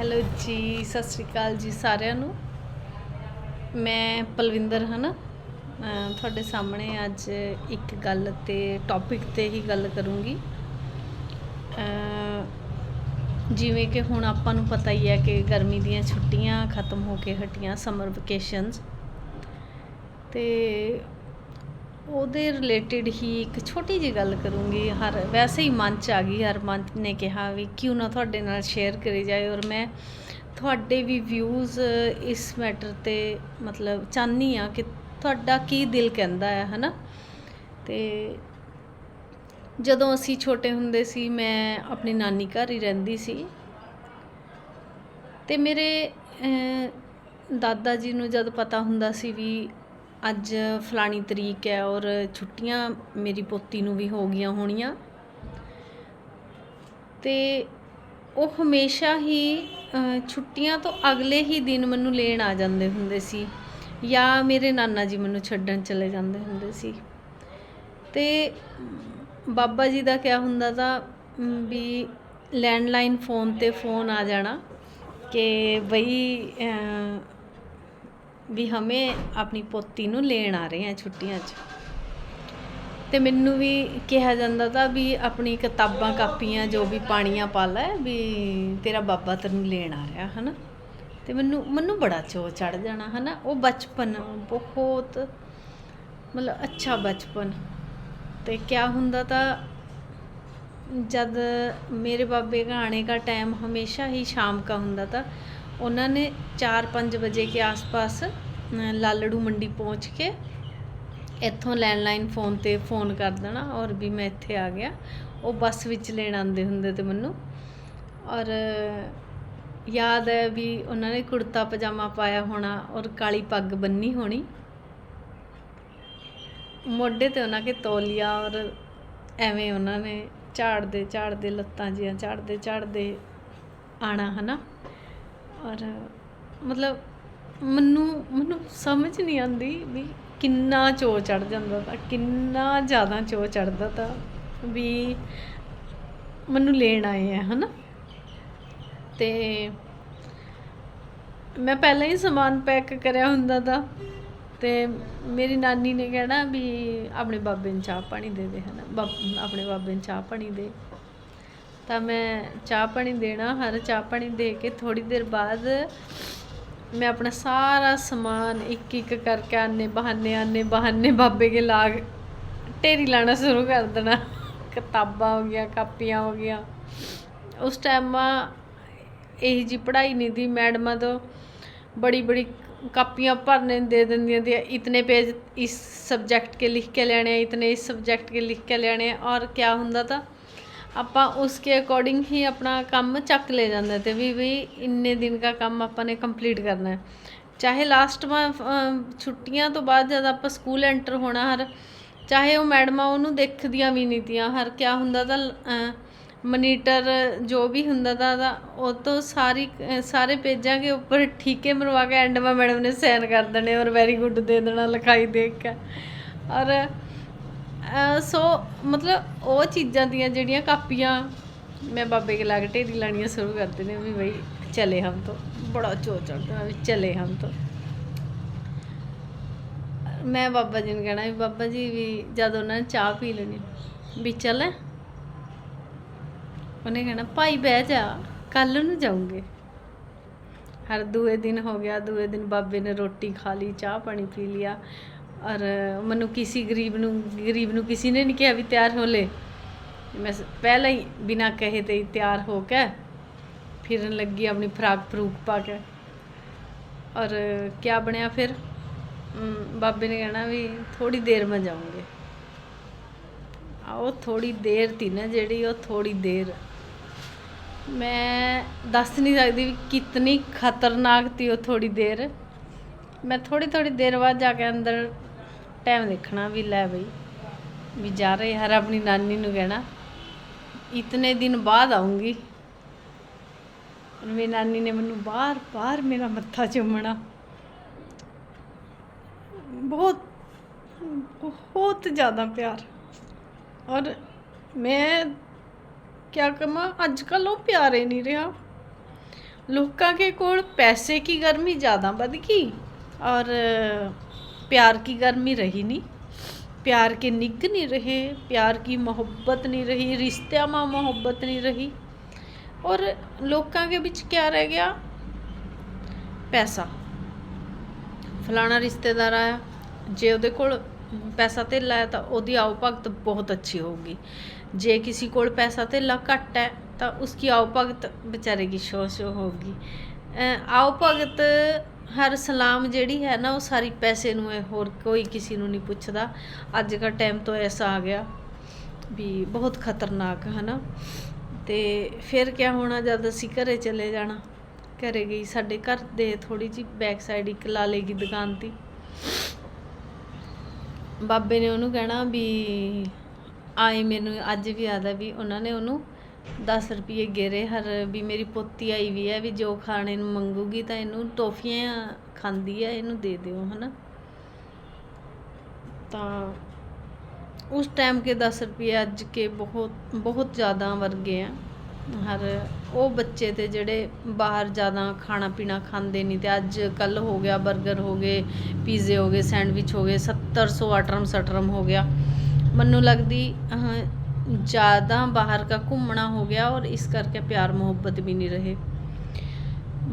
Hello ਜੀ, ਸਤਿ ਸ਼੍ਰੀ ਅਕਾਲ ਜੀ ਸਾਰਿਆਂ ਨੂੰ। ਮੈਂ ਪਲਵਿੰਦਰ ਹਾਂ ਨਾ। ਤੁਹਾਡੇ ਸਾਹਮਣੇ ਅੱਜ ਇੱਕ ਗੱਲ ਤੇ ਟੌਪਿਕ ਤੇ ਹੀ ਗੱਲ ਕਰੂੰਗੀ। ਜਿਵੇਂ ਕਿ ਹੁਣ ਆਪਾਂ ਨੂੰ ਪਤਾ ਹੀ ਹੈ ਕਿ ਗਰਮੀ ਦੀਆਂ ਛੁੱਟੀਆਂ ਖਤਮ ਹੋ ਕੇ ਹਟੀਆਂ ਸਮਰ ਵਕੇਸ਼ਨਸ ਤੇ ਉਹਦੇ ਰਿਲੇਟਡ ਹੀ ਇੱਕ ਛੋਟੀ ਜਿਹੀ ਗੱਲ ਕਰੂੰਗੀ, ਹਰ ਵੈਸੇ ਹੀ ਮਨ ਚ ਆ ਗਈ, ਹਰ ਮਨ ਨੇ ਕਿਹਾ ਵੀ ਕਿਉਂ ਨਾ ਤੁਹਾਡੇ ਨਾਲ ਸ਼ੇਅਰ ਕਰੀ ਜਾਏ ਔਰ ਮੈਂ ਤੁਹਾਡੇ ਵੀ ਵਿਊਜ਼ ਇਸ ਮੈਟਰ ਤੇ ਮਤਲਬ ਚਾਹਨੀ ਆ ਕਿ ਤੁਹਾਡਾ ਕੀ ਦਿਲ ਕਹਿੰਦਾ ਹੈ, ਹਨਾ? ਤੇ ਜਦੋਂ ਅਸੀਂ ਛੋਟੇ ਹੁੰਦੇ ਸੀ, ਮੈਂ ਆਪਣੀ ਨਾਨੀ ਘਰ ਹੀ ਰਹਿੰਦੀ ਸੀ। ਤੇ ਮੇਰੇ ਦਾਦਾ ਜੀ ਨੂੰ ਜਦ ਪਤਾ ਹੁੰਦਾ ਸੀ ਵੀ ਅੱਜ ਫਲਾਣੀ ਤਰੀਕ ਹੈ ਔਰ ਛੁੱਟੀਆਂ ਮੇਰੀ ਪੋਤੀ ਨੂੰ ਵੀ ਹੋ ਗਈਆਂ ਹੋਣੀਆਂ। ਤੇ ਉਹ ਹਮੇਸ਼ਾ ਹੀ ਛੁੱਟੀਆਂ ਤੋਂ ਅਗਲੇ ਹੀ ਦਿਨ ਮੈਨੂੰ ਲੈਣ ਆ ਜਾਂਦੇ ਹੁੰਦੇ ਸੀ ਜਾਂ ਮੇਰੇ ਨਾਨਾ ਜੀ ਮੈਨੂੰ ਛੱਡਣ ਚਲੇ ਜਾਂਦੇ ਹੁੰਦੇ ਸੀ। ਤੇ ਬਾਬਾ ਜੀ ਦਾ ਕਿਆ ਹੁੰਦਾ ਤਾਂ ਵੀ ਲੈਂਡਲਾਈਨ ਫੋਨ ਤੇ ਫੋਨ ਆ ਜਾਣਾ ਕਿ ਬਈ ਵੀ ਹਮੇ ਆਪਣੀ ਪੋਤੀ ਨੂੰ ਲੈਣ ਆ ਰਹੇ ਆ ਛੁੱਟੀਆਂ 'ਚ। ਤੇ ਮੈਨੂੰ ਵੀ ਕਿਹਾ ਜਾਂਦਾ ਤਾਂ ਵੀ ਆਪਣੀ ਕਿਤਾਬਾਂ, ਕਾਪੀਆਂ, ਜੋ ਵੀ ਪਾਣੀਆਂ ਪਾ ਲੈ ਵੀ ਤੇਰਾ ਬਾਬਾ ਤੈਨੂੰ ਲੈਣ ਆ ਰਿਹਾ, ਹਨਾ। ਤੇ ਮੈਨੂੰ ਮੈਨੂੰ ਬੜਾ ਚੋ ਚੜ ਜਾਣਾ, ਹਨਾ। ਉਹ ਬਚਪਨ, ਬਹੁਤ ਮਤਲਬ ਅੱਛਾ ਬਚਪਨ। ਤੇ ਕਿਆ ਹੁੰਦਾ ਤਾਂ, ਜਦ ਮੇਰੇ ਬਾਬੇ ਆਣੇ ਦਾ ਟਾਈਮ ਹਮੇਸ਼ਾ ਹੀ ਸ਼ਾਮ ਦਾ ਹੁੰਦਾ ਤਾਂ ਉਹਨਾਂ ਨੇ 4-5 ਵਜੇ ਕੇ ਆਸ-ਪਾਸ ਲਾਲੜੂ ਮੰਡੀ ਪਹੁੰਚ ਕੇ ਇੱਥੋਂ ਲੈਂਡਲਾਈਨ ਫੋਨ ਤੇ ਫੋਨ ਕਰ ਦੇਣਾ ਔਰ ਵੀ ਮੈਂ ਇੱਥੇ ਆ ਗਿਆ। ਉਹ ਬੱਸ ਵਿੱਚ ਲੈਣ ਆਉਂਦੇ ਹੁੰਦੇ ਤੇ ਮੈਨੂੰ। ਔਰ ਯਾਦ ਹੈ ਵੀ ਉਹਨਾਂ ਨੇ ਕੁੜਤਾ ਪਜਾਮਾ ਪਾਇਆ ਹੋਣਾ ਔਰ ਕਾਲੀ ਪੱਗ ਬੰਨੀ ਹੋਣੀ। ਮੋਢੇ ਤੇ ਉਹਨਾਂ ਕੇ ਤੌਲੀਆ ਔਰ ਐਵੇਂ ਉਹਨਾਂ ਨੇ ਝਾੜਦੇ ਝਾੜਦੇ ਲੱਤਾਂ ਜੀਆਂ ਝਾੜਦੇ ਝਾੜਦੇ ਆਣਾ, ਹਨਾ? ਔਰ ਮਤਲਬ ਮੈਨੂੰ ਮੈਨੂੰ ਸਮਝ ਨਹੀਂ ਆਉਂਦੀ ਵੀ ਕਿੰਨਾ ਚੋ ਚੜ ਜਾਂਦਾ ਤਾਂ, ਕਿੰਨਾ ਜ਼ਿਆਦਾ ਚੋ ਚੜਦਾ ਤਾਂ ਵੀ ਮੈਨੂੰ ਲੈਣ ਆਏ ਆ, ਹਨਾ? ਤੇ ਮੈਂ ਪਹਿਲਾਂ ਹੀ ਸਮਾਨ ਪੈਕ ਕਰਿਆ ਹੁੰਦਾ ਤਾਂ, ਤੇ ਮੇਰੀ ਨਾਨੀ ਨੇ ਕਹਿਣਾ ਵੀ ਆਪਣੇ ਬਾਬੇ ਨੂੰ ਚਾਹ ਪਾਣੀ ਦੇ ਦੇ, ਹਨਾ? ਬਾਬ- ਆਪਣੇ ਬਾਬੇ ਨੂੰ ਚਾਹ ਪਾਣੀ ਦੇ। ਤਾਂ ਮੈਂ ਚਾਹ ਪਾਣੀ ਦੇਣਾ, ਹਰ ਚਾਹ ਪਾਣੀ ਦੇ ਕੇ ਥੋੜੀ ਦੇਰ ਬਾਅਦ ਮੈਂ ਆਪਣਾ ਸਾਰਾ ਸਮਾਨ ਇੱਕ ਇੱਕ ਕਰਕੇ ਆਨੇ ਬਹਾਨੇ ਆਨੇ ਬਹਾਨੇ ਬਾਬੇ ਕੇ ਲਾਗ ਢੇਰੀ ਲਾਣਾ ਸ਼ੁਰੂ ਕਰ ਦੇਣਾ। ਕਿਤਾਬਾਂ ਹੋ ਗਿਆ ਕਾਪੀਆਂ ਹੋ ਗਿਆ ਉਸ ਟਾਈਮ ਇਹੀ ਜੀ ਪੜ੍ਹਾਈ ਨਹੀਂ ਦੀ ਮੈਡਮਾਂ ਤੋਂ। ਬੜੀ ਬੜੀ ਕਾਪੀਆਂ ਭਰਨੇ ਦੇ ਦਿੰਦੀਆਂ ਦੀ ਇਤਨੇ ਪੇਜ ਇਸ ਸਬਜੈਕਟ ਕੇ ਲਿਖ ਕੇ ਲੈਣੇ ਇਤਨੇ ਇਸ ਸਬਜੈਕਟ ਕੇ ਲਿਖ ਕੇ ਲੈਣੇ ਔਰ ਕੀ ਹੁੰਦਾ ਤਾ ਆਪਾਂ ਉਸਕੇ ਅਕੋਰਡਿੰਗ ਹੀ ਆਪਣਾ ਕੰਮ ਚੱਕ ਲੈ ਜਾਂਦੇ ਤੇ ਵੀ ਵੀ ਇੰਨੇ ਦਿਨ ਦਾ ਕੰਮ ਆਪਾਂ ਨੇ ਕੰਪਲੀਟ ਕਰਨਾ ਹੈ। ਚਾਹੇ ਲਾਸਟ ਮਾ ਛੁੱਟੀਆਂ ਤੋਂ ਬਾਅਦ ਜਦ ਆਪਾਂ ਸਕੂਲ ਐਂਟਰ ਹੋਣਾ ਹਰ, ਚਾਹੇ ਉਹ ਮੈਡਮਾਂ ਉਹਨੂੰ ਦੇਖਦੀਆਂ ਵੀ ਨਹੀਂ ਤੀਆਂ, ਹਰ ਕਿਆ ਹੁੰਦਾ ਤਾਂ ਮਨੀਟਰ ਜੋ ਵੀ ਹੁੰਦਾ ਤਾਂ ਉਹ ਤੋਂ ਸਾਰੀ ਸਾਰੇ ਪੇਜਾਂ ਦੇ ਉੱਪਰ ਠੀਕੇ ਮਰਵਾ ਕੇ ਐਂਡ ਮਾ ਮੈਡਮ ਨੇ ਸਾਈਨ ਕਰ ਦੇਣੇ ਔਰ ਵੈਰੀ ਗੁੱਡ ਦੇ ਦੇਣਾ ਲਿਖਾਈ ਦੇਖ ਕੇ। ਔਰ ਸੋ ਮਤਲਬ ਉਹ ਚੀਜ਼ਾਂ ਦੀਆਂ ਜਿਹੜੀਆਂ ਕਾਪੀਆਂ ਮੈਂ ਬਾਬੇ ਕੇ ਲਾਗ ਢੇਰੀ ਲਾਣੀਆਂ ਸ਼ੁਰੂ ਕਰ ਦੇਣੇ ਵੀ ਬਈ ਚਲੇ ਹਮ ਤੋਂ। ਬੜਾ ਚੋਰ ਚੜਦਾ ਵੀ ਚਲੇ ਹਮ ਤੋਂ। ਮੈਂ ਬਾਬਾ ਜੀ ਨੂੰ ਕਹਿਣਾ ਵੀ ਬਾਬਾ ਜੀ ਵੀ ਜਦ ਉਹਨਾਂ ਨੇ ਚਾਹ ਪੀ ਲੈਣੀ, ਵੀ ਚੱਲ। ਉਹਨੇ ਕਹਿਣਾ, ਭਾਈ ਬਹਿ ਜਾ ਕੱਲ ਨੂੰ ਜਾਉਂਗੇ ਹਰ ਦੂਏ ਦਿਨ ਹੋ ਗਿਆ, ਦੂਏ ਦਿਨ ਬਾਬੇ ਨੇ ਰੋਟੀ ਖਾ ਲਈ, ਚਾਹ ਪਾਣੀ ਪੀ ਲਿਆ। ਔਰ ਮੈਨੂੰ ਕਿਸੇ ਗਰੀਬ ਨੂੰ ਗਰੀਬ ਨੂੰ ਕਿਸੇ ਨੇ ਨਹੀਂ ਕਿਹਾ ਵੀ ਤਿਆਰ ਹੋ ਲੈ। ਮੈਂ ਪਹਿਲਾਂ ਹੀ ਬਿਨਾ ਕਹੇ ਤੇ ਹੀ ਤਿਆਰ ਹੋ ਕੇ ਫਿਰਨ ਲੱਗੀ ਆਪਣੀ ਫਰਾਕ ਫਰੂਕ ਪਾ ਕੇ। ਔਰ ਕਿਆ ਬਣਿਆ ਫਿਰ? ਬਾਬੇ ਨੇ ਕਹਿਣਾ ਵੀ ਥੋੜੀ ਦੇਰ ਮੈਂ ਜਾਉਂਗੇ ਆ ਉਹ ਥੋੜੀ ਦੇਰ ਤੀ ਨਾ ਜਿਹੜੀ, ਉਹ ਥੋੜੀ ਦੇਰ। ਮੈਂ ਦੱਸ ਨਹੀਂ ਸਕਦੀ ਵੀ ਕਿਤਨੀ ਖਤਰਨਾਕ ਤੀ ਉਹ ਥੋੜੀ ਦੇਰ। ਮੈਂ ਥੋੜੀ ਥੋੜੀ ਦੇਰ ਬਾਅਦ ਜਾ ਕੇ ਅੰਦਰ ਟਾਈਮ ਦੇਖਣਾ ਵੀ ਲੈ ਬਈ, ਵੀ ਜਾ ਰਹੇ ਹਰ ਆਪਣੀ ਨਾਨੀ ਨੂੰ ਕਹਿਣਾ, ਇਤਨੇ ਦਿਨ ਬਾਅਦ ਆਉਂਗੀ। ਮੇਰੀ ਨਾਨੀ ਨੇ ਮੈਨੂੰ ਬਾਰ ਬਾਰ ਮੇਰਾ ਮੱਥਾ ਚੁੰਮਣਾ। ਬਹੁਤ ਬਹੁਤ ਜ਼ਿਆਦਾ ਪਿਆਰ। ਔਰ ਮੈਂ ਕਿਆ ਕਮਾ ਅੱਜ ਕੱਲ ਉਹ ਪਿਆਰੇ ਨਹੀਂ ਰਿਹਾ। ਲੋਕਾਂ ਕੇ ਕੋਲ ਪੈਸੇ ਕੀ ਗਰਮੀ ਜ਼ਿਆਦਾ ਵੱਧ ਗਈ। ਔਰ ਪਿਆਰ ਕੀ ਗਰਮੀ ਰਹੀ ਨਹੀਂ ਪਿਆਰ के निग ਨਹੀਂ ਰਹੇ, ਪਿਆਰ ਕੀ ਮੁਹੱਬਤ ਨਹੀਂ ਰਹੀ, ਰਿਸ਼ਤਿਆਂ में ਮੁਹੱਬਤ ਨਹੀਂ ਰਹੀ। ਔਰ ਲੋਕਾਂ ਦੇ ਵਿੱਚ क्या ਰਹਿ ਗਿਆ? ਪੈਸਾ। ਫਲਾਣਾ ਰਿਸ਼ਤੇਦਾਰ ਆ ਜੇ ਉਹਦੇ ਕੋਲ ਪੈਸਾ ਧੇਲਾ ਹੈ ਤਾਂ ਉਹਦੀ ਆਓ ਭਗਤ ਬਹੁਤ ਅੱਛੀ ਹੋਊਗੀ। ਜੇ ਕਿਸੇ ਕੋਲ ਪੈਸਾ ਧੇਲਾ ਘੱਟ ਹੈ ਤਾਂ ਉਸकी ਆਓ ਭਗਤ ਵਿਚਾਰੇ ਕੀ ਸ਼ੋਸ਼ ਹੋਗੀ ਆਓ ਭਗਤ ਹਰ ਸਲਾਮ ਜਿਹੜੀ ਹੈ ਨਾ, ਉਹ ਸਾਰੀ ਪੈਸੇ ਨੂੰ ਹੈ ਹੋਰ ਕੋਈ ਕਿਸੇ ਨੂੰ ਨਹੀਂ ਪੁੱਛਦਾ। ਅੱਜ ਦਾ ਟਾਈਮ ਤੋਂ ਐਸਾ ਆ ਗਿਆ ਵੀ ਬਹੁਤ ਖਤਰਨਾਕ ਹੈ ਨਾ ਤੇ ਫਿਰ ਕਿਆ ਹੋਣਾ, ਜਦ ਅਸੀਂ ਘਰੇ ਚਲੇ ਜਾਣਾ, ਘਰੇ ਗਈ ਸਾਡੇ ਘਰ ਦੇ ਥੋੜੀ ਜਿਹੀ ਬੈਕ ਸਾਈਡ ਇੱਕ ਲਾਲੇ ਦੀ ਦੁਕਾਨ ਤੀ ਬਾਬੇ ਨੇ ਉਹਨੂੰ ਕਹਿਣਾ ਵੀ, ਆਏ ਮੈਨੂੰ, ਅੱਜ ਵੀ ਯਾਦ ਹੈ ਵੀ ਉਹਨਾਂ ਨੇ ਉਹਨੂੰ 10 ਰੁਪਏ ਗੇਰੇ, ਹਰ ਵੀ ਮੇਰੀ ਪੋਤੀ ਆਈ ਵੀ ਹੈ ਵੀ ਜੋ ਖਾਣੇ ਨੂੰ ਮੰਗੂਗੀ ਤਾਂ ਇਹਨੂੰ ਟੋਫੀਆਂ ਖਾਂਦੀ ਹੈ, ਇਹਨੂੰ ਦੇ ਦਿਓ, ਹਨਾ? ਤਾਂ ਉਸ ਟਾਈਮ ਕੇ 10 ਰੁਪਏ ਅੱਜ ਕੇ ਬਹੁਤ ਬਹੁਤ ਜ਼ਿਆਦਾ ਵਰਗੇ ਆ। ਹਰ ਉਹ ਬੱਚੇ ਤੇ ਜਿਹੜੇ ਬਾਹਰ ਜ਼ਿਆਦਾ ਖਾਣਾ ਪੀਣਾ ਖਾਂਦੇ ਨਹੀਂ ਤੇ ਅੱਜ ਕੱਲ ਹੋ ਗਿਆ 버ਗਰ ਹੋ ਗਏ, ਪੀਜ਼ੇ ਹੋ ਗਏ, ਸੈਂਡਵਿਚ ਹੋ ਗਏ 70 ਅਟਰਮ ਸਟਰਮ ਹੋ ਗਿਆ। ਮੈਨੂੰ ਲੱਗਦੀ ਅਹ, ਜ਼ਿਆਦਾ ਬਾਹਰ ਦਾ ਘੁੰਮਣਾ ਹੋ ਗਿਆ ਔਰ ਇਸ ਕਰਕੇ ਪਿਆਰ ਮੁਹੱਬਤ ਵੀ ਨਹੀਂ ਰਹੇ।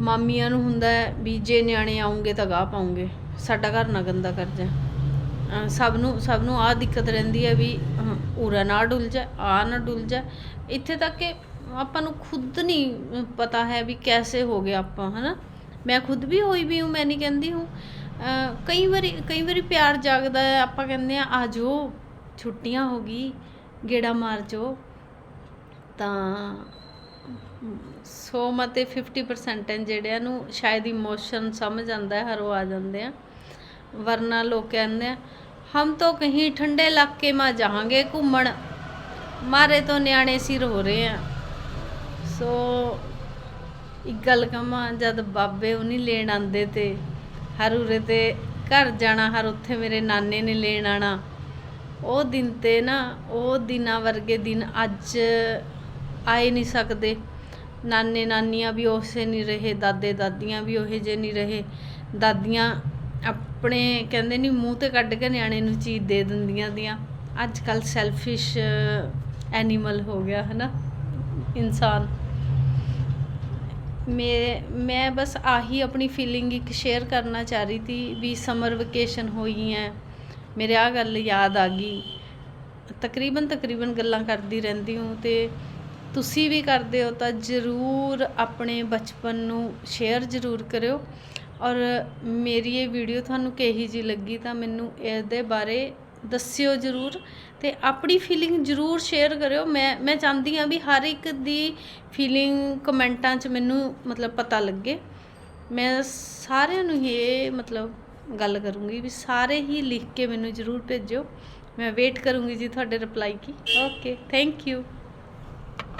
ਮਾਮੀਆਂ ਨੂੰ ਹੁੰਦਾ ਹੈ ਵੀ ਜੇ ਨਿਆਣੇ ਆਉਂਗੇ ਤਾਂ ਗਾਹ ਪਾਉਂਗੇ। ਸਾਡਾ ਘਰ ਨਾ ਗੰਦਾ ਕਰ ਜਾ ਸਭ ਨੂੰ ਸਭ ਨੂੰ ਆਹ ਦਿੱਕਤ ਰਹਿੰਦੀ ਹੈ ਵੀ ਉਰਾ ਨਾ ਡੁੱਲ ਜਾ ਆ ਨਾ ਡੁੱਲ ਜਾ ਇੱਥੇ ਤੱਕ ਕਿ ਆਪਾਂ ਨੂੰ ਖੁਦ ਨਹੀਂ ਪਤਾ ਹੈ ਵੀ ਕੈਸੇ ਹੋ ਗਿਆ ਆਪਾਂ ਹਨਾ? ਮੈਂ ਖੁਦ ਵੀ ਹੋਈ ਵੀ ਹੂੰ ਮੈਂ ਨਹੀਂ ਕਹਿੰਦੀ ਹੂੰ। ਕਈ ਵਾਰੀ ਕਈ ਵਾਰੀ ਪਿਆਰ ਜਾਗਦਾ ਹੈ ਆਪਾਂ ਕਹਿੰਦੇ ਆ ਆ ਜਾਓ ਛੁੱਟੀਆਂ ਹੋ ਗਈ ਗੇੜਾ ਮਾਰ ਜੋ, ਤਾਂ ਸੋ ਮਤੇ 50% ਹੈ ਜਿਹੜਿਆਂ ਨੂੰ ਸ਼ਾਇਦ ਇਮੋਸ਼ਨ ਸਮਝ ਆਉਂਦਾ ਹੈ, ਹਰ ਉਹ ਆ ਜਾਂਦੇ ਆ। ਵਰਨਾ ਲੋਕ ਕਹਿੰਦੇ ਆ, ਹਮ ਤੋਂ ਕਹੀਂ ਠੰਡੇ ਇਲਾਕੇ ਮਾ ਜਾਵਾਂਗੇ ਘੁੰਮਣ, ਮਾਰੇ ਤੋਂ ਨਿਆਣੇ ਸਿਰ ਹੋ ਰਹੇ ਆ। ਸੋ ਇੱਕ ਗੱਲ ਕਹਾਂ, ਜਦ ਬਾਬੇ ਉਹ ਨਹੀਂ ਲੈਣ ਆਂਦੇ ਤੇ ਹਰ ਉਰੇ ਤੇ ਘਰ ਜਾਣਾ, ਹਰ ਉੱਥੇ ਮੇਰੇ ਨਾਨੇ ਨੇ ਲੈਣ ਆਣਾ ਉਹ ਦਿਨ ਤੇ ਨਾ, ਉਹ ਦਿਨਾਂ ਵਰਗੇ ਦਿਨ ਅੱਜ ਆਏ ਨਹੀਂ ਸਕਦੇ। ਨਾਨੇ ਨਾਨੀਆਂ ਵੀ ਉਸੇ ਨਹੀਂ ਰਹੇ, ਦਾਦੇ ਦਾਦੀਆਂ ਵੀ ਉਹੇ ਜੇ ਨਹੀਂ ਰਹੇ। ਦਾਦੀਆਂ ਆਪਣੇ ਕਹਿੰਦੇ ਨਹੀਂ ਮੂੰਹ ਤੇ ਕੱਢ ਕੇ ਨਿਆਣੇ ਨੂੰ ਚੀਜ਼ ਦੇ ਦਿੰਦੀਆਂ ਦੀਆਂ। ਅੱਜ ਕੱਲ ਸੈਲਫਿਸ਼ ਐਨੀਮਲ ਹੋ ਗਿਆ, ਹਨਾ? ਇਨਸਾਨ। ਮੈਂ ਮੈਂ ਬਸ ਆਹੀ ਆਪਣੀ ਫੀਲਿੰਗ ਇੱਕ ਸ਼ੇਅਰ ਕਰਨਾ ਚਾਹ ਰਹੀ ਸੀ ਵੀ ਸਮਰ ਵਕੇਸ਼ਨ ਹੋਈ ਹੈ। ਮੇਰੇ ਆ ਗੱਲ ਯਾਦ ਆ ਗਈ। ਤਕਰੀਬਨ ਤਕਰੀਬਨ ਗੱਲਾਂ ਕਰਦੀ ਰਹਿੰਦੀ ਹਾਂ ਤੇ ਤੁਸੀਂ ਵੀ ਕਰਦੇ ਹੋ ਤਾਂ ਜ਼ਰੂਰ ਆਪਣੇ ਬਚਪਨ ਨੂੰ ਸ਼ੇਅਰ ਜ਼ਰੂਰ ਕਰਿਓ। ਔਰ ਮੇਰੀ ਇਹ ਵੀਡੀਓ ਤੁਹਾਨੂੰ ਕਿਹੀ ਜੀ ਲੱਗੀ ਤਾਂ ਮੈਨੂੰ ਇਹਦੇ ਬਾਰੇ ਦੱਸਿਓ ਜ਼ਰੂਰ ਤੇ ਆਪਣੀ ਫੀਲਿੰਗ ਜ਼ਰੂਰ ਸ਼ੇਅਰ ਕਰਿਓ। ਮੈਂ ਮੈਂ ਚਾਹੁੰਦੀ ਹਾਂ ਵੀ ਹਰ ਇੱਕ ਦੀ ਫੀਲਿੰਗ ਕਮੈਂਟਾਂ 'ਚ ਮੈਨੂੰ ਮਤਲਬ ਪਤਾ ਲੱਗੇ। ਮੈਂ ਸਾਰਿਆਂ ਨੂੰ ਹੀ ਇਹ ਮਤਲਬ ਗੱਲ ਕਰੂੰਗੀ ਵੀ ਸਾਰੇ ਹੀ ਲਿਖ ਕੇ ਮੈਨੂੰ ਜ਼ਰੂਰ ਭੇਜੋ ਮੈਂ ਵੇਟ ਕਰੂੰਗੀ ਜੀ ਤੁਹਾਡੇ reply Ki. Okay thank you